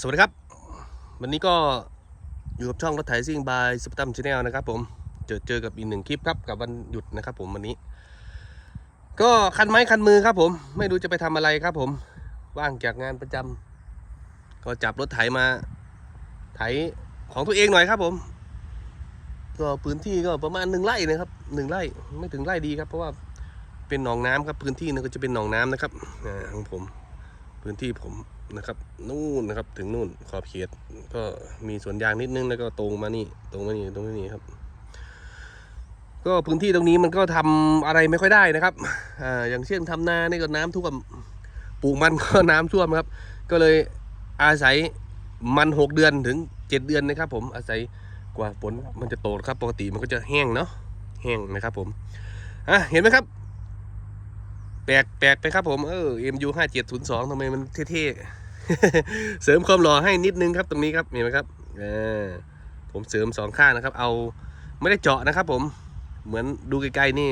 สวัสดีครับ วันนี้ก็อยู่กับช่องรถไถซิ่งบายสปตัมชาแนลนะครับผม เจอเจอกับอีกหนึ่งคลิปครับกับวันหยุดนะครับผมวันนี้ ก็คันไม้คันมือครับผม ไม่รู้จะไปทำอะไรครับผมว่างจากงานประจำก็จับรถไถมา ไถของตัวเองหน่อยครับผม ก็พื้นที่ก็ประมาณหนึ่งไร่นะครับหนึ่งไร่ไม่ถึงไร่ดีครับ เพราะว่าเป็นหนองน้ำครับพื้นที่นั้นก็จะเป็นหนองน้ำนะครับของผม พื้นที่ผม นะครับ นู่นนะครับถึงนู่นขอบเขตก็มีสวนยางนิดนึงแล้วก็ตรงมานี่ตรงมานี่ตรงมานี่ครับ ก็พื้นที่ตรงนี้มันก็ทำอะไรไม่ค่อยได้นะครับอ่าอย่างเช่นทำนานี่ก็น้ำท่วมปลูกมันก็น้ำท่วมครับ ก็เลยอาศัยมันหกเดือนถึงเจ็ดเดือนนะครับ ผมอาศัยกว่าฝนมันจะโตครับ ปกติมันก็จะแห้งเนาะแห้งนะครับ ผมอะเห็นไหมครับแปลกแปลกไปครับผม เออ MU ห้าเจ็ดศูนย์สองทำไมมันเท่ๆ เสริมความหล่อให้นิดนึงครับตรงนี้ครับเห็นไหมครับผมเสริมสองข้างนะครับ เอาไม่ได้เจาะนะครับ ผมเหมือนดูไกล้ๆนี่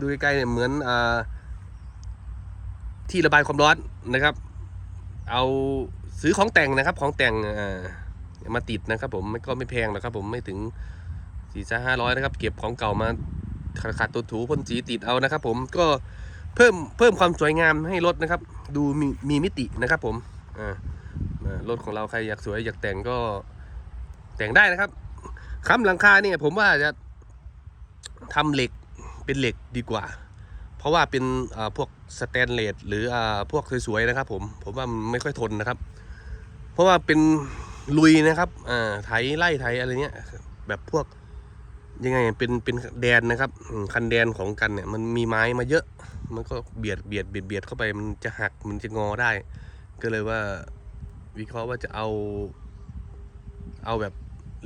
ดูไกล้ๆเนี่ยเหมือนอที่ระบายความร้อนนะครับ เอาซื้อของแต่งนะครับ ของแต่งมาติดนะครับ ผมไม่ก็ไม่แพงหรอกครับ ผมไม่ถึงสี่ห้าห้าร้อยนะครับ เก็บของเก่ามาขัดตัวถูพ่นสีติดเอานะครับ ผมก็ เพิ่มเพิ่มความสวยงามให้รถนะครับ ดูมีมีมิตินะครับ ผมอ่ารถของเราใครอยากสวยอยากแต่งก็แต่งได้นะครับค้ำหลังคาเนี่ยผมว่าจะทำเหล็กเป็นเหล็กดีกว่า เพราะว่าเป็นพวกสแตนเลสหรืออพวกสวยๆนะครับ ผมผมว่ามันไม่ค่อยทนนะครับ เพราะว่าเป็นลุยนะครับอ่าไถไล่ไถอะไรเนี้ยแบบพวก ยังไงเป็นเป็นแดนนะครับคันแดนของกันเนี่ยมันมีไม้มาเยอะ มันก็เบียดเบียดเบียดเบียดเข้าไปมันจะหักมันจะงอได้ ก็เลยว่าวิเคราะห์ว่าจะเอา เอาแบบ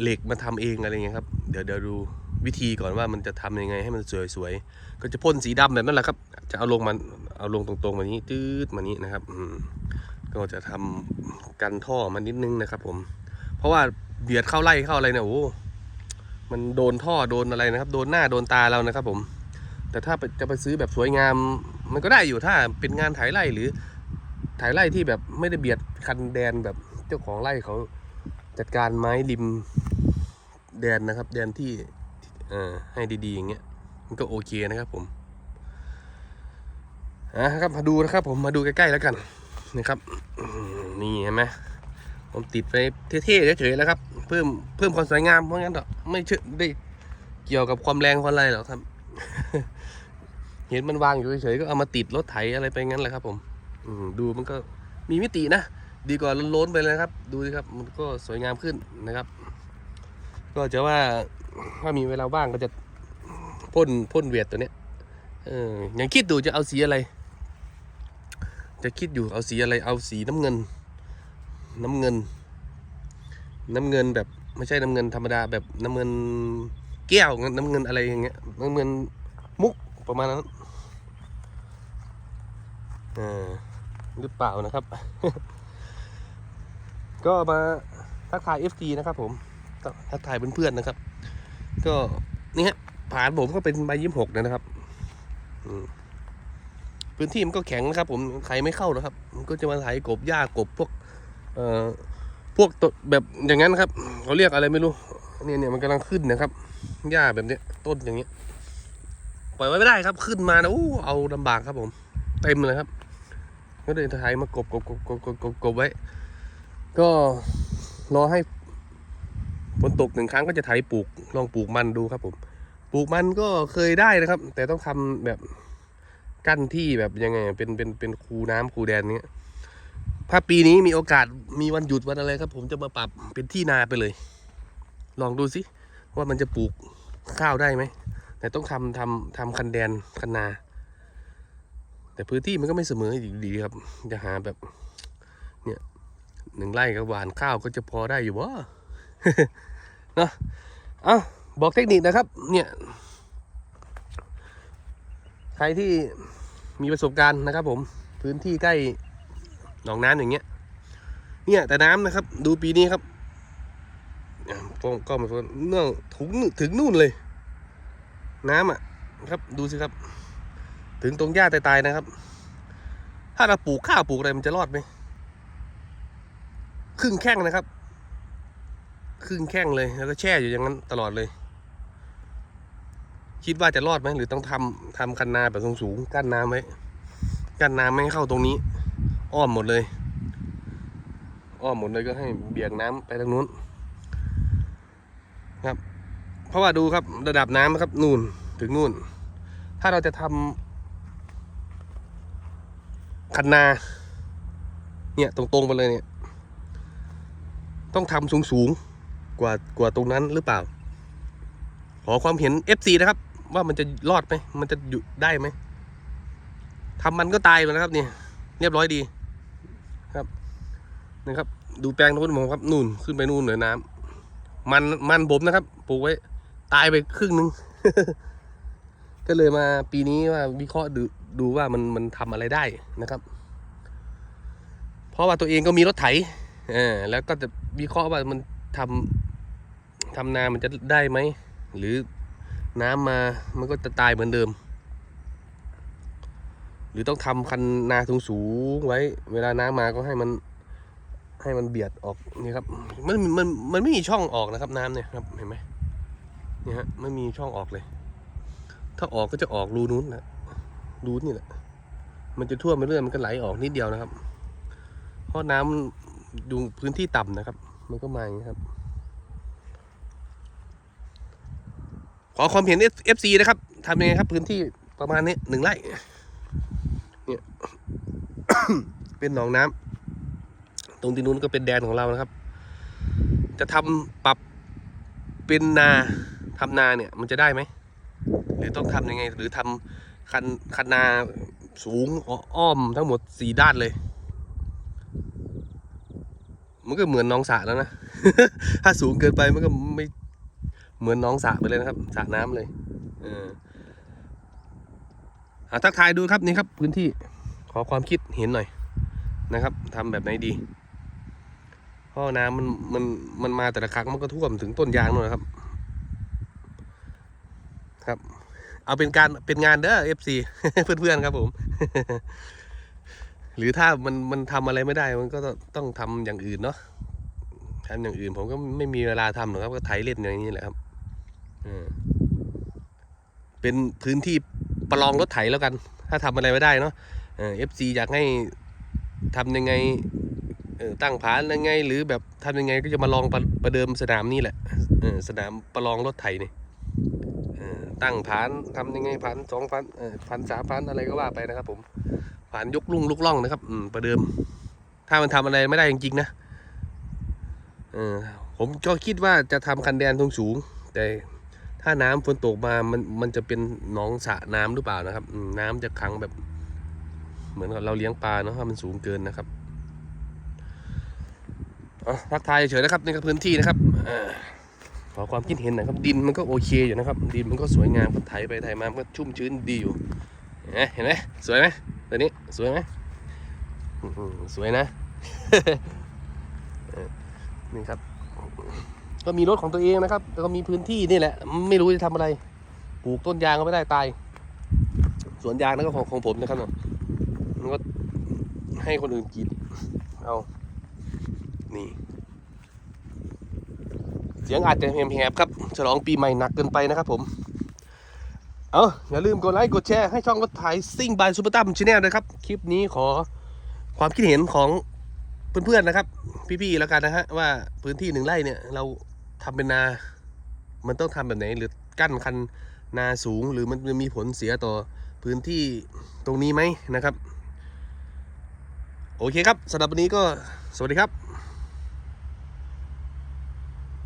เหล็กมาทำเองอะไรเงี้ยครับเดี๋ยวเดี๋ยวดูวิธีก่อนว่ามันจะทำยังไงให้มันสวยๆก็จะพ่นสีดำแบบนั้นแหละครับ จะเอาลงมันเอาลงตรงๆมานี้ตืดมานี้นะครับก็จะทำกันท่อมันนิดนึงนะครับ ผม เพราะว่าเบียดเข้าไล่เข้าอะไรเนี่ยโอ้ มันโดนท่อโดนอะไรนะครับ โดนหน้าโดนตาเรานะครับ ผม แต่ถ้าจะไปซื้อแบบสวยงาม มันก็ได้อยู่ถ้าเป็นงานถ่ายไร่หรือ ถ่ายไร่ที่แบบไม่ได้เบียดคันแดนแบบเจ้าของไร่เขาจัดการไม้ริมแดนนะครับ แดนที่เอ่อให้ดีๆอย่างเงี้ยมันก็โอเคนะครับ ผมอะครับมาดูนะครับ ผมมาดูใกล้ๆแล้วกันนะครับนี่เห็นไหม ผมติดไปเท่ๆเฉยๆแล้วครับ เพิ่มเพิ่มความสวยงามเพราะงั้นเถอะไม่เชื่อได้เกี่ยวกับความแรงความอะไรหรอกครับ เห็นมันวางอยู่เฉยๆก็เอามาติดรถไถอะไรไปงั้นแหละครับ ผม อืดูมันก็มีมิตินะดีกว่าล้นๆไปเลยครับ ดูสิครับ มันก็สวยงามขึ้นนะครับ ก็จะว่าถ้ามีเวลาว่างก็จะพ่นพ่นเวียดตัวเนี้ยเออยังคิดดูจะเอาสีอะไร จะคิดอยู่เอาสีอะไรเอาสีน้ำเงิน น้ำเงิน น้ำเงินแบบไม่ใช่น้ำเงินธรรมดาแบบน้ำเงินแก้วน้ำเงินอะไรอย่างเงี้ยน้ำเงินมุกประมาณนั้นเออหรือเปล่านะครับ ก็มาทักทาย FT นะครับ ผมทักทายเพื่อนๆนะครับ ก็นี่ฮะผ่านผมก็เป็นใบยี่สิบหกนะครับพื้นที่มันก็แข็งนะครับ ผมใครไม่เข้านะครับ มันก็จะมาไถกบหญ้ากบพวก เอ่อพวกตแบบอย่างนั้นครับเขาเรียกอะไรไม่รู้เนี่ยเนี่ยมันกำลังขึ้นนะครับหญ้าแบบเนี้ยต้นอย่างเงี้ยปล่อยไว้ไม่ได้ครับขึ้นมานะอู้เอาลำบากครับผม เต็มเลยครับ ก็เลยไทยมากบกบกบกบกบกบไว้ ก็รอให้ฝนตกหนึ่งครั้งก็จะไถปลูกลองปลูกมันดูครับผม ปลูกมันก็เคยได้นะครับ แต่ต้องทำแบบกั้นที่แบบยังไงเป็นเป็นเป็นคูน้ำคูแดนเนี้ย ถ้าปีนี้มีโอกาสมีวันหยุดวันอะไรครับ ผมจะมาปรับเป็นที่นาไปเลย ลองดูสิว่ามันจะปลูกข้าวได้ไหมแต่ต้องทำทำทำคันแดนคันนา แต่พื้นที่มันก็ไม่เสมออยู่ดีครับ จะหาแบบ เนี่ยหนึ่งไร่กับหวานข้าวก็จะพอได้อยู่วะเนาะเอาบอกเทคนิคนะครับ เนี่ย ใครที่มีประสบการณ์นะครับผมพื้นที่ใกล้ หนองน้ำอย่างเงี้ย เนี่ยแต่น้ำนะครับ ดูปีนี้ครับกล้องกล้องเนื่องถึงถึงนู่นเลย น้ำอะครับดูสิครับ ถึงตรงหญ้าตายๆนะครับ ถ้าเราปลูกข้าวปลูกอะไรมันจะรอดไหมครึ่งแข้งนะครับ ครึ่งแข้งเลยแล้วก็แช่อยู่อย่างนั้นตลอดเลย คิดว่าจะรอดไหมหรือต้องทำทำคันนาแบบสูงๆกั้นน้ำไว้กั้นน้ำไม่ให้เข้าตรงนี้ อ้อมหมดเลย อ้อมหมดเลยก็ให้เบี่ยงน้ำไปทางนู้น ครับ เพราะว่าดูครับระดับน้ำนะครับนู่นถึงนู่น ถ้าเราจะทำคันนา เนี่ยตรงๆไปเลยเนี่ย ต้องทำสูงๆกว่ากว่าตรงนั้นหรือเปล่า ขอความเห็น FC นะครับ ว่ามันจะรอดไหมมันจะอยู่ได้ไหมทำมันก็ตายไปแล้วครับเนี่ยเรียบร้อยดี นะครับ ดูแปลงโน้นผมครับนู่นขึ้นไปนู่นเหนือน้ำมันมันผมนะครับปลูกไว้ ตายไปครึ่งหนึง ก็เลยมาปีนี้ว่าวิเคราะห์ดูดูว่ามันมันทำอะไรได้นะครับ เพราะว่าตัวเองก็มีรถไถเออแล้วก็จะวิเคราะห์ว่ามันทำทำนามันจะได้ไหม หรือน้ำมามันก็จะตายเหมือนเดิม หรือต้องทำคันนาสูงสูงไว้ เวลาน้ำมาก็ให้มัน ให้มันเบียดออกนี่ครับ มันมันมันไม่มีช่องออกนะครับน้ำเนี่ยครับเห็นไหมเนี่ยฮะไม่มีช่องออกเลย ถ้าออกก็จะออกรูนู้นนะรูนี่แหละ มันจะท่วมไปเรื่อยมันก็ไหลออกนิดเดียวนะครับ เพราะน้ำมันดูพื้นที่ต่ำนะครับ มันก็มาอย่างนี้ครับ ขอความเห็น FC นะครับทำยังไงครับ พื้นที่ประมาณนี้หนึ่งไร่เนี่ย เป็นหนองน้ำ ตรงที่นู้นก็เป็นแดนของเรานะครับ จะทำปรับเป็นนาทำนาเนี่ยมันจะได้ไหมหรือต้องทำยังไง หรือทำคันคันนาสูงอ้อมทั้งหมดสี่ด้านเลย มันก็เหมือนน้องสระแล้วนะ ถ้าสูงเกินไปมันก็ไม่เหมือนน้องสระไปเลยนะครับสระน้ำเลย เออหาทักทายดูครับนี่ครับ พื้นที่ขอความคิดเห็นหน่อยนะครับทำแบบไหนดี เพราะน้ำมันมันมันมาแต่ละครั้งมันก็ท่วมถึงต้นยางนู่นนะครับ ครับ เอาเป็นการเป็นงานเด้อ FC เพื่อนๆครับผม หรือถ้ามันมันทำอะไรไม่ได้ มันก็ต้องทำอย่างอื่นเนาะทำอย่างอื่น ผมก็ไม่มีเวลาทำหรอกครับก็ไถเล่นอย่างนี้แหละครับเออเป็นพื้นที่ประลองรถไถแล้วกัน ถ้าทำอะไรไม่ได้เนาะเออฟซีอยากให้ทำยังไง เออตั้งผานยังไง หรือแบบทำยังไงก็จะมาลองประประเดิมสนามนี่แหละเออสนามประลองรถไถนี่เออตั้งผานทำยังไงผานสองพันเออพันสามพันอะไรก็ว่าไปนะครับ ผมผานยกลุ่งลุกล่องนะครับอืมประเดิม ถ้ามันทำอะไรไม่ได้จริงๆนะเออผมก็คิดว่าจะทำคันแดนทงสูง แต่ถ้าน้ำฝนตกมามันมันจะเป็นหนองสระน้ำหรือเปล่านะครับ น้ำจะขังแบบ เหมือนกับเราเลี้ยงปลาเนาะถ้ามันสูงเกินนะครับ ทักทายเฉยๆนะครับนี่ก็พื้นที่นะครับอขอความคิดเห็นหนะครับดินมันก็โอเคอยู่นะครับ ดินมันก็สวยงามก็ไถไปไถมามันก็ชุ่มชื้นดีอยู่เห็นไหมสวยไหมตัวนี้สวยไหมสวยนะนี่ครับ ก็มีรถของตัวเองนะครับแล้วก็มีพื้นที่นี่แหละ ไม่รู้จะทำอะไรปลูกต้นยางก็ไม่ได้ตายสวนยางนั่นก็ของของผมนะครับเนาะมันก็ให้คนอื่นกินเอา นี่ เสียงอาจจะแหบๆครับ ฉลองปีใหม่หนักเกินไปนะครับผม เอาอย่าลืมกดไลค์กดแชร์ให้ช่องรถไถซิ่งบายซูเปอร์ตั้มชาแนลนะครับ คลิปนี้ขอความคิดเห็นของเพื่อนๆนะครับ พี่ๆแล้วกันนะฮะว่าพื้นที่หนึ่งไร่เนี่ย เราทำเป็นนา มันต้องทำแบบไหน หรือกั้นคันนาสูงหรือมันจะมีผลเสียต่อพื้นที่ตรงนี้ไหมนะครับ โอเคครับสำหรับวันนี้ก็สวัสดีครับ